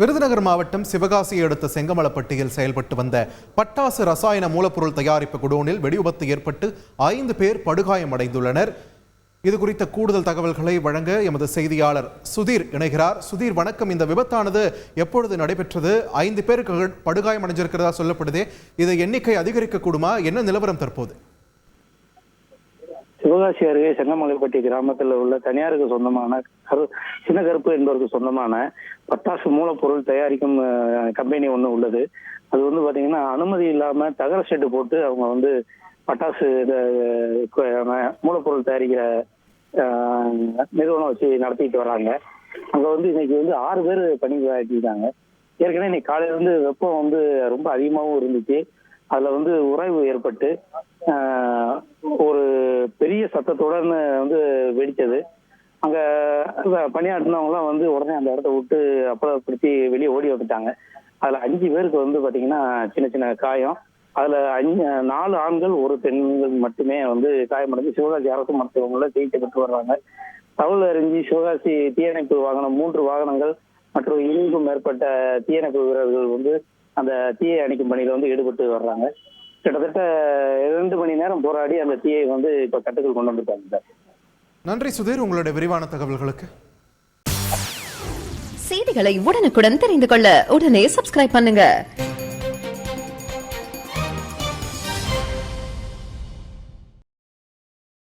விருதுநகர் மாவட்டம் சிவகாசியை அடுத்த செங்கமலப்பட்டியில் செயல்பட்டு வந்த பட்டாசு ரசாயன மூலப்பொருள் தயாரிப்பு குடோனில் வெடிவிபத்து ஏற்பட்டு ஐந்து பேர் படுகாயமடைந்துள்ளனர் இது குறித்த கூடுதல் தகவல்களை வழங்க எமது செய்தியாளர் சுதீர் இணைகிறார். சுதீர் வணக்கம். இந்த விபத்தானது எப்பொழுது நடைபெற்றது? ஐந்து பேருக்கு படுகாயம் அடைஞ்சிருக்கிறதா சொல்லப்படுதே. இது எண்ணிக்கை அதிகரிக்க கூடுமா என்ன நிலவரம் தற்போது? சிவகாசி அருகே செங்கமலைப்பட்டி கிராமத்தில் உள்ள தனியாருக்கு சொந்தமான கரு சின்ன கருப்பு என்பவருக்கு சொந்தமான பட்டாசு மூலப்பொருள் தயாரிக்கும் கம்பெனி ஒன்று உள்ளது. அது வந்து பார்த்தீங்கன்னா அனுமதி இல்லாமல் தகர ஷெட்டு போட்டு அவங்க வந்து பட்டாசு மூலப்பொருள் தயாரிக்கிற நிறுவனம் வச்சு நடத்திட்டு வராங்க. அங்கே வந்து இன்னைக்கு வந்து ஆறு பேர் பணி ஆக்கிட்டாங்க ஏற்கனவே இன்னைக்கு காலையில இருந்து வெப்பம் வந்து ரொம்ப அதிகமாகவும் இருந்துச்சு. அதுல வந்து உறைவு ஏற்பட்டு ஆஹ், சத்தத்துடன் வந்து வெடித்தது. அங்க பணியாற்றினவங்களாம் வந்து உடனே அந்த இடத்த விட்டு அப்புறப்படுத்தி வெளியே ஓடி வந்துட்டாங்க. அதுல அஞ்சு பேருக்கு வந்து பாத்தீங்கன்னா சின்ன சின்ன காயம். அதுல அஞ்சு நாலு ஆண்கள் ஒரு பெண்கள் மட்டுமே வந்து காயமடைஞ்சு சிவகாசி அரசு மருத்துவமனையில சிகிச்சை பெற்று வர்றாங்க. தகவல் அறிஞ்சு சிவகாசி தீயணைப்பு வாகனம் மூன்று வாகனங்கள் மற்றும் இருநூறுக்கும் மேற்பட்ட தீயணைப்பு வீரர்கள் வந்து அந்த தீயை அணைக்கும் பணியில வந்து ஈடுபட்டு வர்றாங்க. கிட்டத்தட்ட இரண்டு மணி நேரம் போராடி அந்த தீயை வந்து இப்ப கட்டுக்குள் கொண்டு வந்துட்டாங்க சார். நன்றி சுதீர் உங்களுடைய விரிவான தகவல்களுக்கு. செய்திகளை உடனுக்குடன் தெரிந்து கொள்ள உடனே சப்ஸ்கிரைப் பண்ணுங்க.